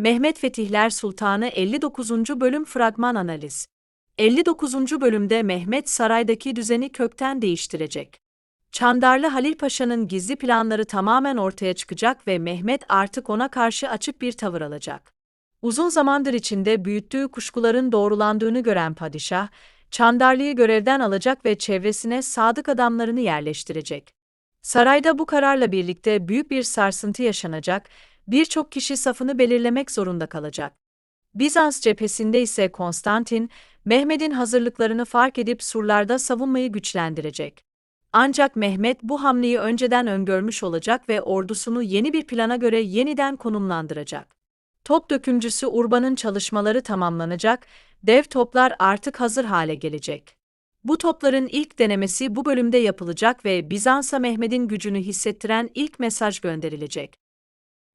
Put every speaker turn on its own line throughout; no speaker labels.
Mehmet Fetihler Sultanı 59. Bölüm Fragman Analiz 59. bölümde Mehmet saraydaki düzeni kökten değiştirecek. Çandarlı Halil Paşa'nın gizli planları tamamen ortaya çıkacak ve Mehmet artık ona karşı açık bir tavır alacak. Uzun zamandır içinde büyüttüğü kuşkuların doğrulandığını gören padişah, Çandarlı'yı görevden alacak ve çevresine sadık adamlarını yerleştirecek. Sarayda bu kararla birlikte büyük bir sarsıntı yaşanacak, birçok kişi safını belirlemek zorunda kalacak. Bizans cephesinde ise Konstantin, Mehmet'in hazırlıklarını fark edip surlarda savunmayı güçlendirecek. Ancak Mehmet bu hamleyi önceden öngörmüş olacak ve ordusunu yeni bir plana göre yeniden konumlandıracak. Top dökümcüsü Urban'ın çalışmaları tamamlanacak, dev toplar artık hazır hale gelecek. Bu topların ilk denemesi bu bölümde yapılacak ve Bizans'a Mehmet'in gücünü hissettiren ilk mesaj gönderilecek.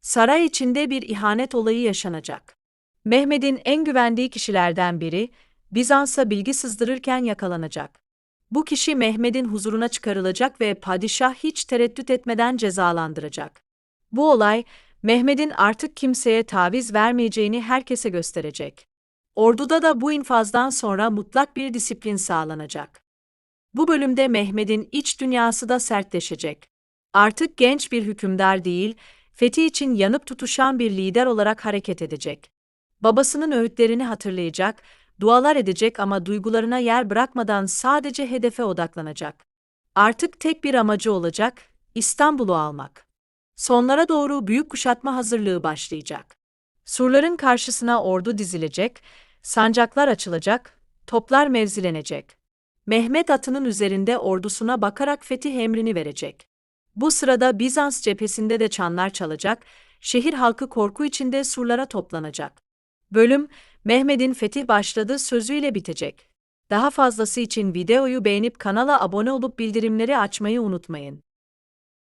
Saray içinde bir ihanet olayı yaşanacak. Mehmet'in en güvendiği kişilerden biri, Bizans'a bilgi sızdırırken yakalanacak. Bu kişi Mehmet'in huzuruna çıkarılacak ve padişah hiç tereddüt etmeden cezalandıracak. Bu olay, Mehmet'in artık kimseye taviz vermeyeceğini herkese gösterecek. Orduda da bu infazdan sonra mutlak bir disiplin sağlanacak. Bu bölümde Mehmet'in iç dünyası da sertleşecek. Artık genç bir hükümdar değil, fethi için yanıp tutuşan bir lider olarak hareket edecek. Babasının öğütlerini hatırlayacak, dualar edecek ama duygularına yer bırakmadan sadece hedefe odaklanacak. Artık tek bir amacı olacak, İstanbul'u almak. Sonlara doğru büyük kuşatma hazırlığı başlayacak. Surların karşısına ordu dizilecek, sancaklar açılacak, toplar mevzilenecek. Mehmet atının üzerinde ordusuna bakarak fetih emrini verecek. Bu sırada Bizans cephesinde de çanlar çalacak, şehir halkı korku içinde surlara toplanacak. Bölüm, Mehmet'in fetih başladı sözüyle bitecek. Daha fazlası için videoyu beğenip kanala abone olup bildirimleri açmayı unutmayın.